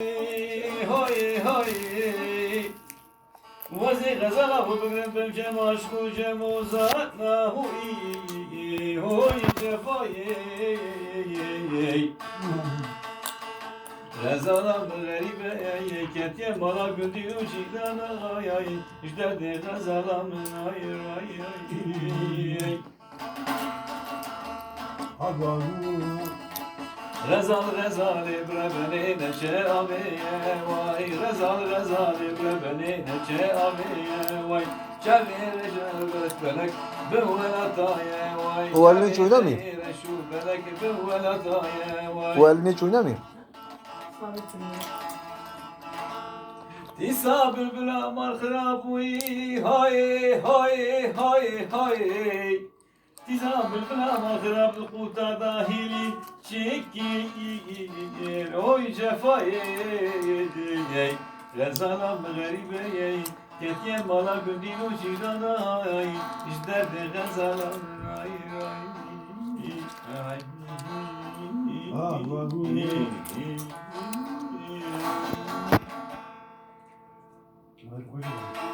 Hay hay Vazi gazala bu bugün ben cem aşkı cem uzatna hu Hoy cefayı Rezalam garibe ketiye mala gündü uçidana ay ay. İşte de rezalam ay ay ay Rezal rezal bre beni neçe abiye vay. Rezal rezal bre beni neçe abiye vay. Çevir şerbet belek Büvelataya vay. O elini hiç vay. Bu elini hiç oynamayayım. Tisa bülbül amar khrabuy hay hay hay hay. Tisa bülbül amar khrabul kuta dahili çekir oy cefayı yey Rezalam garibe yey Ketiye mala gündin o çidana ay İşler de rezalam ay ay ay. Ah, Hadi kocaman.